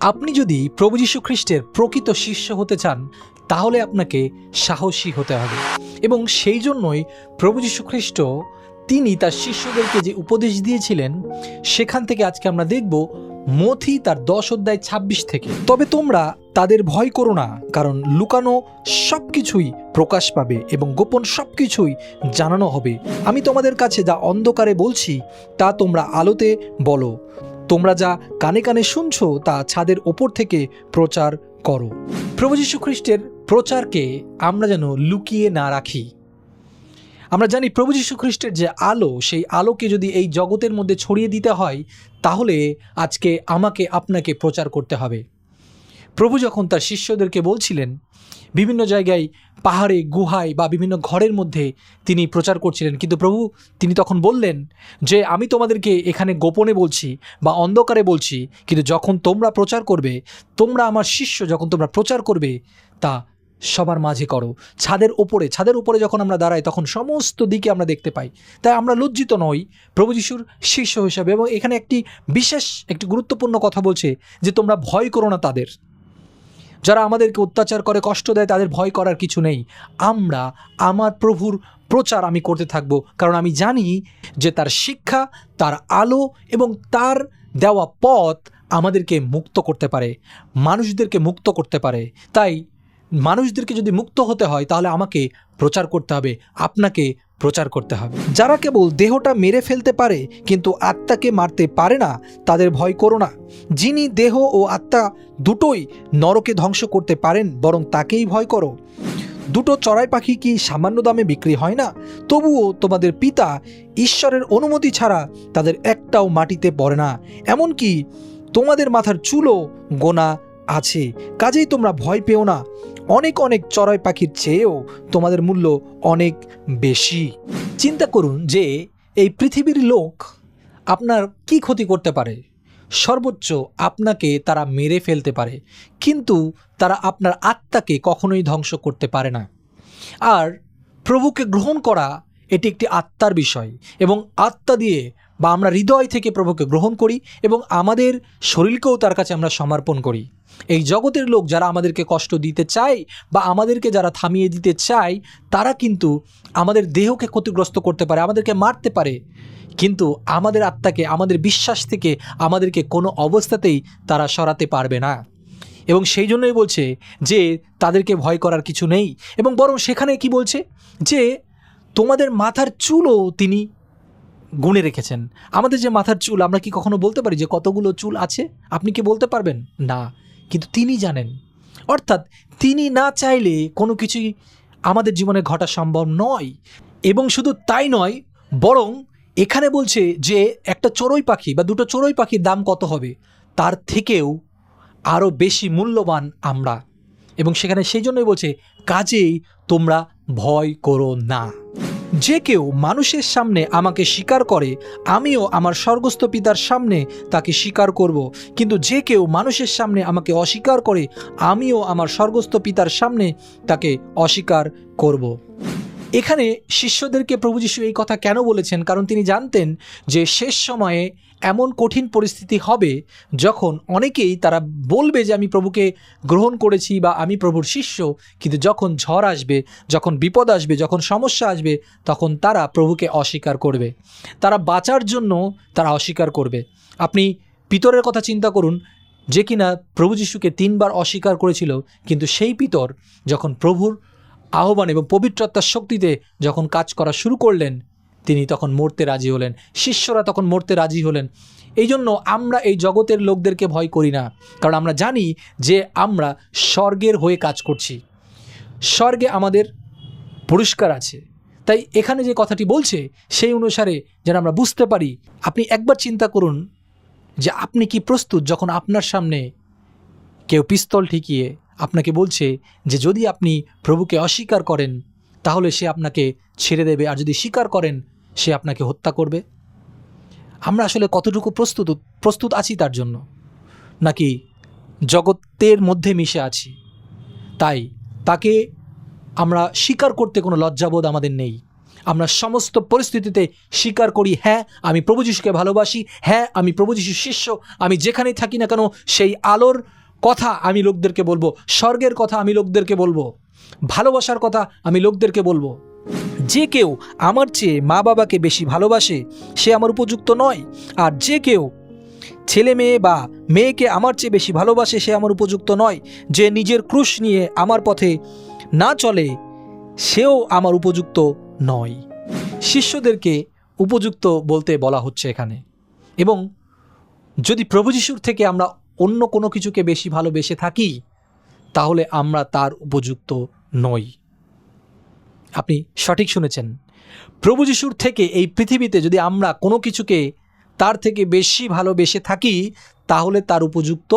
আপনি যদি প্রভু যীশু খ্রিস্টের প্রকৃত শিষ্য হতে চান, তাহলে আপনাকে সাহসী হতে হবে। এবং সেই জন্যই প্রভু যীশু খ্রিস্ট তিনি তার শিষ্যদেরকে যে উপদেশ দিয়েছিলেন, সেখান থেকে আজকে আমরা দেখব মথি তার দশ অধ্যায় ২৬ থেকে। তবে তোমরা তাদের ভয় করো না, কারণ লুকানো সব কিছুই প্রকাশ পাবে এবং গোপন সব কিছুই জানানো হবে। আমি তোমাদের কাছে যা অন্ধকারে বলছি, তা তোমরা আলোতে বলো। তোমরা যা কানে কানে শুনছ তা ছাদের ওপর থেকে প্রচার করো। প্রভু যীশু খ্রিস্টের প্রচারকে আমরা যেন লুকিয়ে না রাখি। আমরা জানি প্রভু যীশু খ্রিস্টের যে আলো, সেই আলোকে যদি এই জগতের মধ্যে ছড়িয়ে দিতে হয়, তাহলে আজকে আমাকে আপনাকে প্রচার করতে হবে। প্রভু যখন তার শিষ্যদেরকে বলছিলেন, বিভিন্ন জায়গায় পাহাড়ে, গুহায় বা বিভিন্ন ঘরের মধ্যে তিনি প্রচার করছিলেন। কিন্তু প্রভু, তিনি তখন বললেন যে, আমি তোমাদেরকে এখানে গোপনে বলছি বা অন্ধকারে বলছি, কিন্তু যখন তোমরা প্রচার করবে, তোমরা আমার শিষ্য যখন তোমরা প্রচার করবে, তা সবার মাঝে করো। ছাদের ওপরে ছাদের উপরে যখন আমরা দাঁড়াই, তখন সমস্ত দিকে আমরা দেখতে পাই। তাই আমরা লজ্জিত নই। প্রভু যিশুর শিষ্য হিসাবে এবং এখানে একটি বিশেষ, একটি গুরুত্বপূর্ণ কথা বলছে যে, তোমরা ভয় করো না তাদের। যারা আমাদেরকে অত্যাচার করে, কষ্ট দেয়, তাদের ভয় করার কিছু নেই। আমরা, আমার প্রভুর প্রচার আমি করতে থাকব। কারণ আমি জানি যে তার শিক্ষা, তার আলো এবং তার দেওয়া পথ আমাদেরকে মুক্ত করতে পারে, মানুষদেরকে মুক্ত করতে পারে। তাই মানুষদেরকে যদি মুক্ত হতে হয়, তাহলে আমাকে প্রচার করতে হবে, আপনাকে প্রচার করতে হবে। যারা কেবল দেহটা মেরে ফেলতে পারে, কিন্তু আত্মাকে মারতে পারে না, তাদের ভয় করো না। যিনি দেহ ও আত্মা দুটোই নরকে ধ্বংস করতে পারেন, বরং তাকেই ভয় করো। দুটো চড়াই পাখি কি সামান্য দামে বিক্রি হয় না? তবুও তোমাদের পিতা ঈশ্বরের অনুমতি ছাড়া তাদের একটাও মাটিতে পড়ে না। এমনকি তোমাদের মাথার চুলও গোনা আছে। কাজেই তোমরা ভয় পেও না। অনেক অনেক চড়াই পাখির চেয়েও তোমাদের মূল্য অনেক বেশি। চিন্তা করুন যে এই পৃথিবীর লোক আপনার কি ক্ষতি করতে পারে। সর্বোচ্চ আপনাকে তারা মেরে ফেলতে পারে, কিন্তু তারা আপনার আত্মাকে কখনোই ধ্বংস করতে পারে না। আর প্রভুকে গ্রহণ করা এটি একটি আত্মার বিষয় এবং আত্মা দিয়ে বা আমরা হৃদয় থেকে প্রভুকে গ্রহণ করি এবং আমাদের শরীরকেও তার কাছে আমরা সমর্পণ করি। এই জগতের লোক যারা আমাদেরকে কষ্ট দিতে চায় বা আমাদেরকে যারা থামিয়ে দিতে চায়, তারা কিন্তু আমাদের দেহকে ক্ষতিগ্রস্ত করতে পারে, আমাদেরকে মারতে পারে। কিন্তু আমাদের আত্মাকে, আমাদের বিশ্বাস থেকে আমাদেরকে কোনো অবস্থাতেই তারা সরাতে পারবে না। এবং সেই জন্যই বলছে যে, তাদেরকে ভয় করার কিছু নেই। এবং বরং সেখানে কি বলছে? যে, তোমাদের মাথার চুলও তিনি গুণে রেখেছেন। আমাদের যে মাথার চুল, আমরা কি কখনো বলতে পারি যে কতগুলো চুল আছে? আপনি কি বলতে পারবেন? না। কিন্তু তিনি জানেন। অর্থাৎ তিনি না চাইলে কোনো কিছুই আমাদের জীবনে ঘটা সম্ভব নয়। এবং শুধু তাই নয়, বরং এখানে বলছে যে একটা চড়ুই পাখি বা দুটো চড়ুই পাখির দাম কত হবে? তার থেকেও আরও বেশি মূল্যবান আমরা। এবং সেখানে সেই জন্যই বলছে, কাজেই তোমরা ভয় করো না। যে কেউ মানুষের সামনে আমাকে স্বীকার করে, আমিও আমার স্বর্গস্থ পিতার সামনে তাকে স্বীকার করব। কিন্তু যে কেউ মানুষের সামনে আমাকে অস্বীকার করে, আমিও আমার স্বর্গস্থ পিতার সামনে তাকে অস্বীকার করব। এখানে শিষ্যদেরকে প্রভু যিশু এই কথা কেন বলেছেন? কারণ তিনি জানতেন যে শেষ সময়ে এমন কঠিন পরিস্থিতি হবে যখন অনেকেই তারা বলবে যে আমি প্রভুকে গ্রহণ করেছি বা আমি প্রভুর শিষ্য, কিন্তু যখন ঝড় আসবে, যখন বিপদ আসবে, যখন সমস্যা আসবে, তখন তারা প্রভুকে অস্বীকার করবে। তারা বাঁচার জন্য তারা অস্বীকার করবে। আপনি পিতরের কথা চিন্তা করুন, যে কিনা প্রভু যিশুকে তিনবার অস্বীকার করেছিল, কিন্তু সেই পিতর যখন প্রভুর আহ্বান এবং পবিত্রতার শক্তিতে যখন কাজ করা শুরু করলেন, তিনি তখন মরতে রাজি হলেন, শিষ্যরা তখন মরতে রাজি হলেন। এই জন্য আমরা এই জগতের লোকদেরকে ভয় করি না, কারণ আমরা জানি যে আমরা স্বর্গের হয়ে কাজ করছি। স্বর্গে আমাদের পুরস্কার আছে। তাই এখানে যে কথাটি বলছে, সেই অনুসারে যেন আমরা বুঝতে পারি, আপনি একবার চিন্তা করুন যে আপনি কি প্রস্তুত যখন আপনার সামনে কেউ পিস্তল ঠেকিয়ে আপনাকে বলছে যে যদি আপনি প্রভুকে অস্বীকার করেন, তাহলে সে আপনাকে ছেড়ে দেবে। আর যদি স্বীকার করেন, সে আপনাকে হত্যা করবে। আমরা আসলে কতটুকু প্রস্তুত প্রস্তুত আছি তার জন্য? নাকি জগতের মধ্যে মিশে আছি? তাই তাকে আমরা স্বীকার করতে কোনো লজ্জাবোধ আমাদের নেই। আমরা সমস্ত পরিস্থিতিতে স্বীকার করি হ্যাঁ আমি প্রভু যিশুকে ভালোবাসি হ্যাঁ আমি প্রভু যিশুর শিষ্য, আমি যেখানেই থাকি না কেন, সেই আলোর কথা আমি লোকদেরকে বলব, স্বর্গের কথা আমি লোকদেরকে বলব, ভালোবাসার কথা আমি লোকদেরকে বলব। যে কেউ আমার চেয়ে মা বাবাকে বেশি ভালোবাসে, সে আমার উপযুক্ত নয়। আর যে কেউ ছেলে মেয়ে বা মেয়েকে আমার চেয়ে বেশি ভালোবাসে, সে আমার উপযুক্ত নয়। যে নিজের ক্রুশ নিয়ে আমার পথে না চলে, সেও আমার উপযুক্ত নয়। শিষ্যদেরকে উপযুক্ত বলতে বলা হচ্ছে এখানে। এবং যদি প্রভু যিশুর থেকে আমরা অন্য কোনো কিছুকে বেশি ভালোবেসে থাকি, তাহলে আমরা তার উপযুক্ত নই। আপনি সঠিক শুনেছেন। প্রভু যিশুর থেকে এই পৃথিবীতে যদি আমরা কোনো কিছুকে তার থেকে বেশি ভালোবেসে থাকি, তাহলে তার উপযুক্ত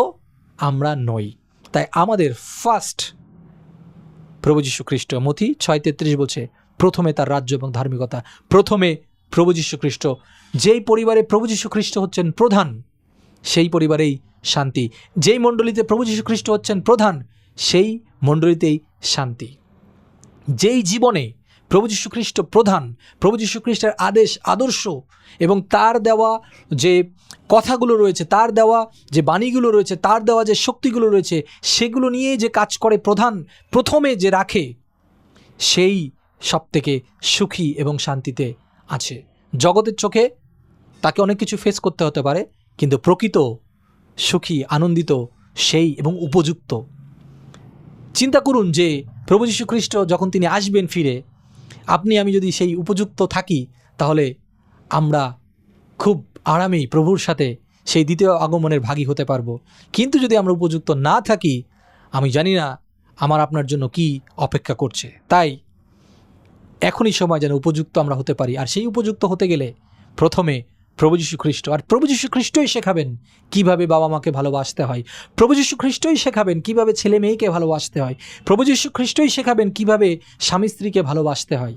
আমরা নই। তাই আমাদের ফার্স্ট প্রভু যীশু খ্রিস্ট, মতি ছয় তেত্রিশ বলছে, প্রথমে তার রাজ্য এবং ধার্মিকতা। প্রথমে প্রভু যীশু খ্রিস্ট, যেই পরিবারে প্রভু যীশু খ্রিস্ট হচ্ছেন প্রধান, সেই পরিবারেই শান্তি। যেই মণ্ডলীতে প্রভু যীশু খ্রিস্ট হচ্ছেন প্রধান, সেই মণ্ডলীতেই শান্তি। যেই জীবনে প্রভু যীশু খ্রিস্ট প্রধান, প্রভু যীশু খ্রিস্টের আদেশ, আদর্শ এবং তার দেওয়া যে কথাগুলো রয়েছে, তার দেওয়া যে বাণীগুলো রয়েছে, তার দেওয়া যে শক্তিগুলো রয়েছে, সেগুলো নিয়ে যে কাজ করে প্রধান, প্রথমে যে রাখে, সেই সব থেকে সুখী এবং শান্তিতে আছে। জগতের চোখে তাকে অনেক কিছু ফেস করতে হতে পারে, কিন্তু প্রকৃত সুখী, আনন্দিত, সেই এবং উপযুক্ত। চিন্তা করুন যে, প্রভু যীশু খ্রিস্ট যখন তিনি আসবেন ফিরে, আপনি, আমি যদি সেই উপযুক্ত থাকি, তাহলে আমরা খুব আরামেই প্রভুর সাথে সেই দ্বিতীয় আগমনের ভাগী হতে পারব। কিন্তু যদি আমরা উপযুক্ত না থাকি, আমি জানি না আমার আপনার জন্য কি অপেক্ষা করছে। তাই এখনই সময় যেন উপযুক্ত আমরা হতে পারি। আর সেই উপযুক্ত হতে গেলে প্রথমে প্রভু যীশু খ্রিস্ট আর প্রভু যীশু খ্রিস্টই শেখাবেন কীভাবে বাবা মাকে ভালোবাসতে হয়। প্রভু যীশু খ্রিস্টই শেখাবেন কীভাবে ছেলে মেয়েকে ভালোবাসতে হয়। প্রভু যীশু খ্রিস্টই শেখাবেন কীভাবে স্বামী স্ত্রীকে ভালোবাসতে হয়।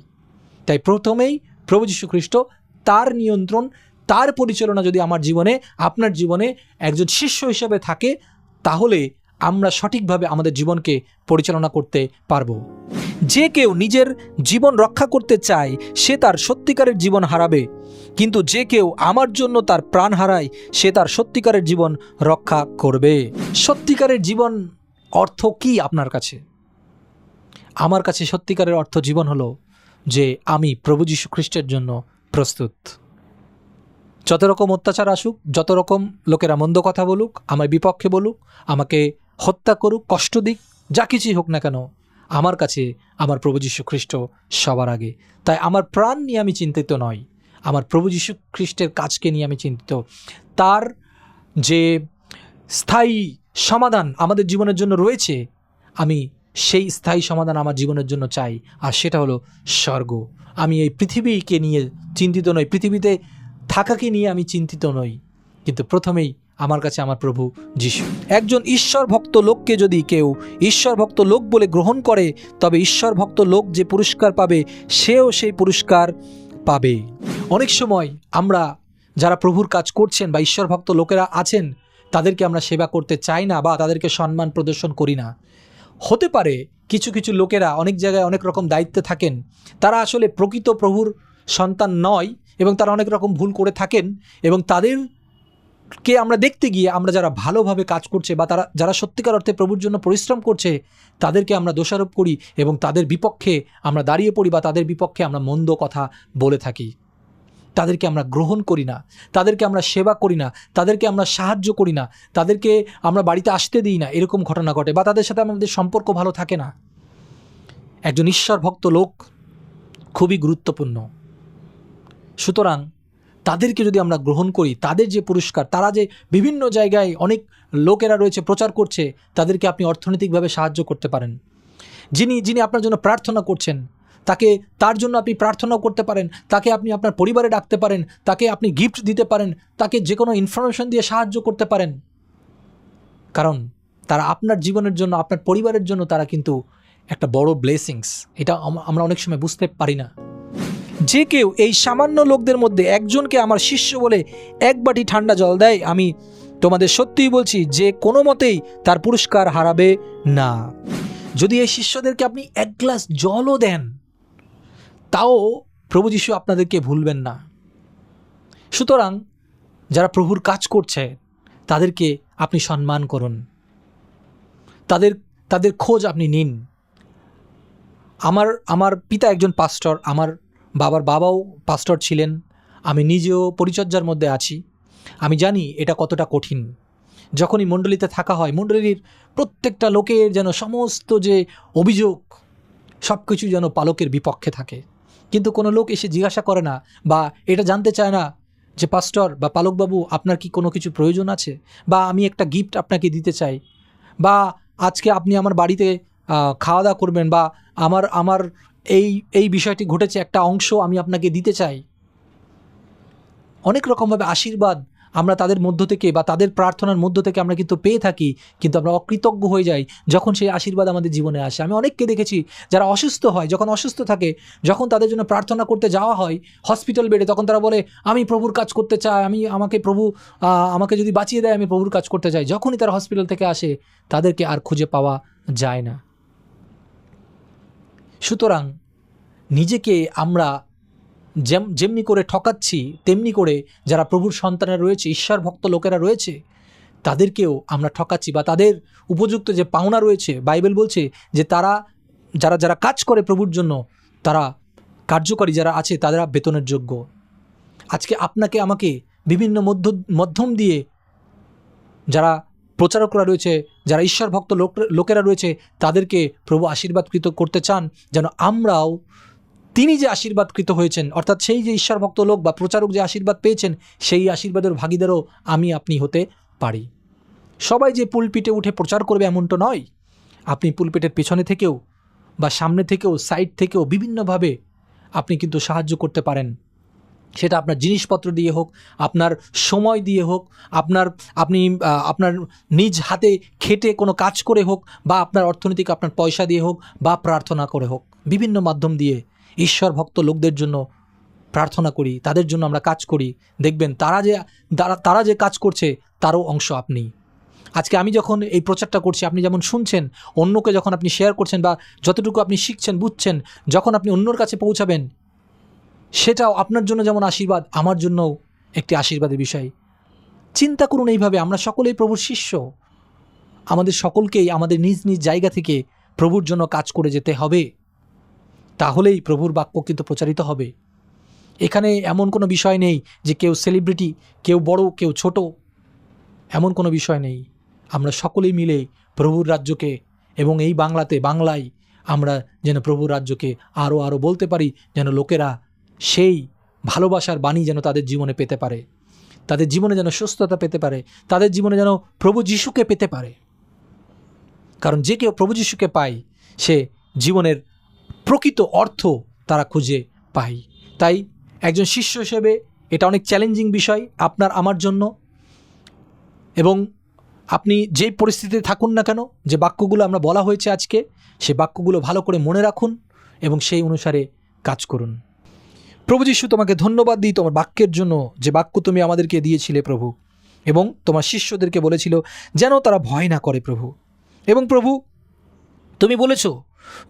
তাই প্রথমেই প্রভু যীশু খ্রিস্ট তার নিয়ন্ত্রণ, তার পরিচালনা যদি আমার জীবনে, আপনার জীবনে একজন শিষ্য হিসেবে থাকে, তাহলে আমরা সঠিকভাবে আমাদের জীবনকে পরিচালনা করতে পারব। যে কেউ নিজের জীবন রক্ষা করতে চায়, সে তার সত্যিকারের জীবন হারাবে। কিন্তু যে কেউ আমার জন্য তার প্রাণ হারায়, সে তার সত্যিকারের জীবন রক্ষা করবে। সত্যিকারের জীবন অর্থ কি আপনার কাছে? আমার কাছে সত্যিকারের অর্থ জীবন হলো যে আমি প্রভু যীশু খ্রিস্টের জন্য প্রস্তুত। যত রকম অত্যাচার আসুক, যত রকম লোকেরা মন্দ কথা বলুক আমার বিপক্ষে বলুক, আমাকে হত্যা করুক, কষ্ট দিক, যা কিছুই হোক না কেন, আমার কাছে আমার প্রভু যীশু খ্রিস্ট সবার আগে। তাই আমার প্রাণ নিয়ে আমি চিন্তিত নই। আমার প্রভু যীশু খ্রিস্টের কাজকে নিয়ে আমি চিন্তিত। তার যে স্থায়ী সমাধান আমাদের জীবনের জন্য রয়েছে, আমি সেই স্থায়ী সমাধান আমার জীবনের জন্য চাই। আর সেটা হলো স্বর্গ। আমি এই পৃথিবীকে নিয়ে চিন্তিত নই, পৃথিবীতে থাকাকে নিয়ে আমি চিন্তিত নই। কিন্তু প্রথমেই আমার কাছে আমার প্রভু যিশু। একজন ঈশ্বর ভক্ত লোককে যদি কেউ ঈশ্বর ভক্ত লোক বলে গ্রহণ করে, তবে ঈশ্বর ভক্ত লোক যে পুরস্কার পাবে, সেও সেই পুরস্কার পাবে। অনেক সময় আমরা যারা প্রভুর কাজ করছেন বা ঈশ্বর ভক্ত লোকেরা আছেন, তাদেরকে আমরা সেবা করতে চাই না বা তাদেরকে সম্মান প্রদর্শন করি না। হতে পারে কিছু কিছু লোকেরা অনেক জায়গায় অনেক রকম দায়িত্বে থাকেন। তারা আসলে প্রকৃত প্রভুর সন্তান নয় এবং তারা অনেক রকম ভুল করে থাকেন এবং তাদেরকে আমরা দেখতে গিয়ে আমরা যারা ভালোভাবে কাজ করছে বা তারা, যারা সত্যিকার অর্থে প্রভুর জন্য পরিশ্রম করছে, তাদেরকে আমরা দোষারোপ করি এবং তাদের বিপক্ষে আমরা দাঁড়িয়ে পড়ি বা তাদের বিপক্ষে আমরা মন্দ কথা বলে থাকি। তাদেরকে আমরা গ্রহণ করি না, তাদেরকে আমরা সেবা করি না, তাদেরকে আমরা সাহায্য করি না, তাদেরকে আমরা বাড়িতে আসতে দিই না, এরকম ঘটনা ঘটে বা তাদের সাথে আমাদের সম্পর্ক ভালো থাকে না। একজন ঈশ্বর ভক্ত লোক খুবই গুরুত্বপূর্ণ। সুতরাং তাদেরকে যদি আমরা গ্রহণ করি, তাদের যে পুরস্কার, তারা যে বিভিন্ন জায়গায় অনেক লোকেরা রয়েছে, প্রচার করছে, তাদেরকে আপনি অর্থনৈতিকভাবে সাহায্য করতে পারেন। যিনি যিনি আপনার জন্য প্রার্থনা করছেন, তাকে তার জন্য আপনি প্রার্থনাও করতে পারেন, তাকে আপনি আপনার পরিবারে ডাকতে পারেন, তাকে আপনি গিফট দিতে পারেন, তাকে যে কোনো ইনফরমেশন দিয়ে সাহায্য করতে পারেন। কারণ তারা আপনার জীবনের জন্য, আপনার পরিবারের জন্য তারা কিন্তু একটা বড় ব্লেসিংস এটা আমরা অনেক সময় বুঝতে পারি না। যে কেউ এই সামান্য লোকদের মধ্যে একজনকে আমার শিষ্য বলে এক বাটি ঠান্ডা জল দেয়, আমি তোমাদের সত্যিই বলছি যে কোনো মতেই তার পুরস্কার হারাবে না। যদি এই শিষ্যদেরকে আপনি এক গ্লাস জলও দেন, তাও প্রভু যিশু আপনাদেরকে ভুলবেন না। সুতরাং যারা প্রভুর কাজ করছে, তাদেরকে আপনি সম্মান করুন। তাদের তাদের খোঁজ আপনি নিন। আমার আমার পিতা একজন পাস্টর, আমার বাবার বাবাও পাস্টর ছিলেন। আমি নিজেও পরিচর্যার মধ্যে আছি। আমি জানি এটা কতটা কঠিন। যখনই মণ্ডলীতে থাকা হয়, মণ্ডলীর প্রত্যেকটা লোকের যেন সমস্ত যে অভিযোগ সব কিছু যেন পালকের বিপক্ষে থাকে। কিন্তু কোনো লোক এসে জিজ্ঞাসা করে না বা এটা জানতে চায় না যে পাস্টর বা পালকবাবু, আপনার কি কোনো কিছু প্রয়োজন আছে? বা আমি একটা গিফট আপনাকে দিতে চাই? বা আজকে আপনি আমার বাড়িতে খাওয়া দাওয়া করবেন বা আমার আমার এই এই বিষয়টি ঘটেছে একটা অংশ আমি আপনাকে দিতে চাই। অনেক রকমভাবে আশীর্বাদ আমরা তাদের মধ্য থেকে বা তাদের প্রার্থনার মধ্য থেকে আমরা কিন্তু পেয়ে থাকি, কিন্তু আমরা অকৃতজ্ঞ হয়ে যাই যখন সেই আশীর্বাদ আমাদের জীবনে আসে। আমি অনেককে দেখেছি যারা অসুস্থ হয়, যখন অসুস্থ থাকে, যখন তাদের জন্য প্রার্থনা করতে যাওয়া হয়, হসপিটাল বেডে, তখন তারা বলে, আমি প্রভুর কাজ করতে চাই, আমি, আমাকে প্রভু আমাকে যদি বাঁচিয়ে দেয়, আমি প্রভুর কাজ করতে চাই। যখনই তারা হসপিটাল থেকে আসে, তাদেরকে আর খুঁজে পাওয়া যায় না। সুতরাং নিজেকে আমরা যেম, যেমনি করে ঠকাচ্ছি, তেমনি করে যারা প্রভুর সন্তানেরা রয়েছে, ঈশ্বর ভক্ত লোকেরা রয়েছে, তাদেরকেও আমরা ঠকাচ্ছি বা তাদের উপযুক্ত যে পাওনা রয়েছে, বাইবেল বলছে যে তারা, যারা যারা কাজ করে প্রভুর জন্য, তারা কার্যকারী যারা আছে, তারা বেতনের যোগ্য। আজকে আপনাকে আমাকে বিভিন্ন মধ্য, মধ্যম দিয়ে যারা প্রচারকরা রয়েছে, যারা ঈশ্বর ভক্ত লোক, লোকেরা রয়েছে, তাদেরকে প্রভু আশীর্বাদকৃত করতে চান, যেন আমরাও তিনি যে আশীর্বাদকৃত হয়েছেন, অর্থাৎ সেই যে ঈশ্বর ভক্ত লোক বা প্রচারক যে আশীর্বাদ পেয়েছেন, সেই আশীর্বাদের ভাগিদারও আমি আপনি হতে পারি। সবাই যে পুলপিটে উঠে প্রচার করবে এমনটা নয়। আপনি পুলপিটের পেছনে থেকেও বা সামনে থেকেও, সাইড থেকেও বিভিন্নভাবে আপনি কিন্তু সাহায্য করতে পারেন। সেটা আপনার জিনিসপত্র দিয়ে হোক, আপনার সময় দিয়ে হোক, আপনার, আপনি আপনার নিজ হাতে খেটে কোনো কাজ করে হোক বা আপনার অর্থনৈতিক আপনার পয়সা দিয়ে হোক বা প্রার্থনা করে হোক, বিভিন্ন মাধ্যম দিয়ে ঈশ্বর ভক্ত লোকদের জন্য প্রার্থনা করি, তাদের জন্য আমরা কাজ করি। দেখবেন তারা যে তারা যে কাজ করছে, তারও অংশ আপনি। আজকে আমি যখন এই প্রচারটা করছি, আপনি যেমন শুনছেন, অন্যকে যখন আপনি শেয়ার করছেন বা যতটুকু আপনি শিখছেন, বুঝছেন, যখন আপনি অন্যর কাছে পৌঁছাবেন সেটাও আপনার জন্য যেমন আশীর্বাদ, আমার জন্যও একটি আশীর্বাদের বিষয়। চিন্তা করুন এইভাবে, আমরা সকলেই প্রভুর শিষ্য। আমাদের সকলকেই আমাদের নিজ নিজ জায়গা থেকে প্রভুর জন্য কাজ করে যেতে হবে। তাহলেই প্রভুর বাক্য কিন্তু প্রচারিত হবে। এখানে এমন কোনো বিষয় নেই যে কেউ সেলিব্রিটি, কেউ বড়, কেউ ছোট। এমন কোনো বিষয় নেই। আমরা সকলেই মিলে প্রভুর রাজ্যকে এবং এই বাংলাতে, বাংলায় আমরা যেন প্রভুর রাজ্যকে আরও আরও বলতে পারি, যেন লোকেরা সেই ভালোবাসার বাণী যেন তাদের জীবনে পেতে পারে। তাদের জীবনে যেন সুস্থতা পেতে পারে। তাদের জীবনে যেন প্রভু যিশুকে পেতে পারে। কারণ যে কেউ প্রভু যিশুকে পায়, সে জীবনের প্রকৃত অর্থ তারা খুঁজে পায়। তাই একজন শিষ্য হিসেবে এটা অনেক চ্যালেঞ্জিং বিষয় আপনার আমার জন্য। এবং আপনি যেই পরিস্থিতিতে থাকুন না কেন, যে বাক্যগুলো আমরা বলা হয়েছে আজকে, সে বাক্যগুলো ভালো করে মনে রাখুন এবং সেই অনুসারে কাজ করুন। প্রভু যিশু তোমাকে ধন্যবাদ দিই তোমার বাক্যের জন্য। যে বাক্য তুমি আমাদেরকে দিয়েছিলে প্রভু। এবং তোমার শিষ্যদেরকে বলেছিল যেন তারা ভয় না করে প্রভু। এবং প্রভু, তুমি বলেছ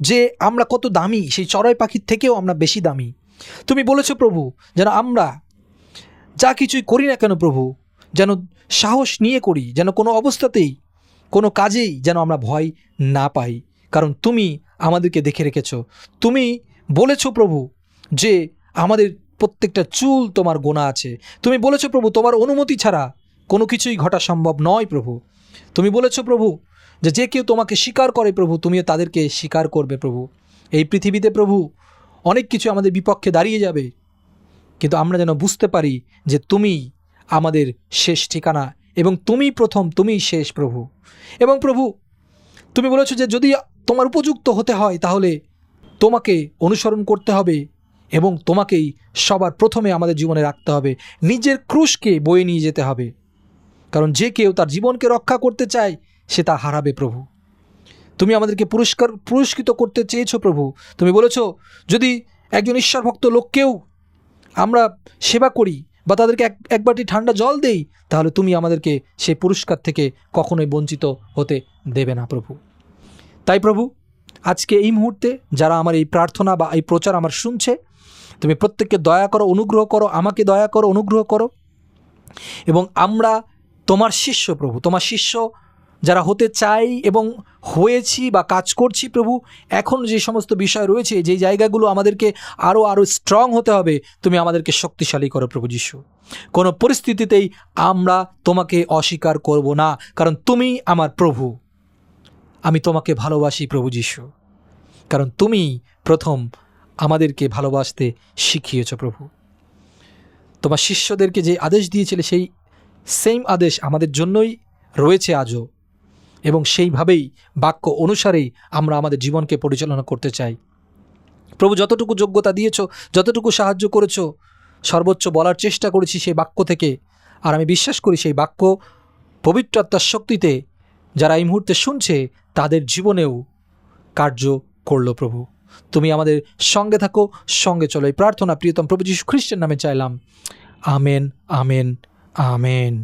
যে আমরা কত দামি, সেই চড়াই পাখির থেকেও আমরা বেশি দামি। তুমি বলেছ প্রভু, যেন আমরা যা কিছুই করি না কেন প্রভু, যেন সাহস নিয়ে করি, যেন কোনো অবস্থাতেই, কোনো কাজেই যেন আমরা ভয় না পাই। কারণ তুমি আমাদেরকে দেখে রেখেছো। তুমি বলেছ প্রভু যে আমাদের প্রত্যেকটা চুল তোমার গোনা আছে। তুমি বলেছ, প্রভু, তোমার অনুমতি ছাড়া কোনো কিছুই ঘটা সম্ভব নয়, প্রভু। তুমি বলেছ, প্রভু, যে যে কেউ তোমাকে স্বীকার করে, প্রভু, তুমিও তাদেরকে স্বীকার করবে, প্রভু। এই পৃথিবীতে, প্রভু, অনেক কিছু আমাদের বিপক্ষে দাঁড়িয়ে যাবে। কিন্তু আমরা যেন বুঝতে পারি যে তুমি আমাদের শেষ ঠিকানা এবং তুমি প্রথম, তুমিই শেষ, প্রভু। এবং প্রভু, তুমি বলেছ যে যদি তোমার উপযুক্ত হতে হয়, তাহলে তোমাকে অনুসরণ করতে হবে। এবং তোমাকেই সবার প্রথমে আমাদের জীবনে রাখতে হবে। নিজের ক্রুশকে বয়ে নিয়ে যেতে হবে। কারণ যে কেউ তার জীবনকে রক্ষা করতে চায়, সে তা হারাবে প্রভু। তুমি আমাদেরকে পুরস্কার, পুরস্কৃত করতে চেয়েছো প্রভু। তুমি বলেছ, যদি একজন ঈশ্বরভক্ত লোককেও আমরা সেবা করি বা তাদেরকে এক এক বাটি ঠান্ডা জল দেই, তাহলে তুমি আমাদেরকে সেই পুরস্কার থেকে কখনোই বঞ্চিত হতে দেবে না প্রভু। তাই প্রভু, আজকে এই মুহূর্তে যারা আমার এই প্রার্থনা বা এই প্রচার আমার শুনছে তুমি প্রত্যেককে দয়া করো, অনুগ্রহ করো, আমাকে দয়া করো, অনুগ্রহ করো। এবং আমরা তোমার শিষ্য প্রভু, তোমার শিষ্য যারা হতে চাই এবং হয়েছি বা কাজ করছি প্রভু, এখন যে সমস্ত বিষয় রয়েছে, যে জায়গাগুলো আমাদেরকে আরও আরও স্ট্রং হতে হবে, তুমি আমাদেরকে শক্তিশালী করো প্রভু যিশু। কোনো পরিস্থিতিতেই আমরা তোমাকে অস্বীকার করব না, কারণ তুমি আমার প্রভু। আমি তোমাকে ভালোবাসি প্রভু যিশু। কারণ তুমি প্রথম আমাদেরকে ভালোবাসতে শিখিয়েছ প্রভু। তোমার শিষ্যদেরকে যে আদেশ দিয়েছিলে, সেই সেম আদেশ আমাদের জন্যই রয়েছে আজও। এবং সেইভাবেই বাক্য অনুসারেই আমরা আমাদের জীবনকে পরিচালনা করতে চাই। প্রভু, যতটুকু যোগ্যতা দিয়েছ, যতটুকু সাহায্য করেছ, সর্বোচ্চ বলার চেষ্টা করেছি সেই বাক্য থেকে। আর আমি বিশ্বাস করি সেই বাক্য পবিত্র আত্মার শক্তিতে যারা এই মুহূর্তে শুনছে, তাদের জীবনেও কার্য করল প্রভু। তুমি আমাদের সঙ্গে থাকো, সঙ্গে চলো। এই প্রার্থনা প্রিয়তম প্রভু যীশু খ্রিস্টের নামে চাইলাম। Amen amen amen.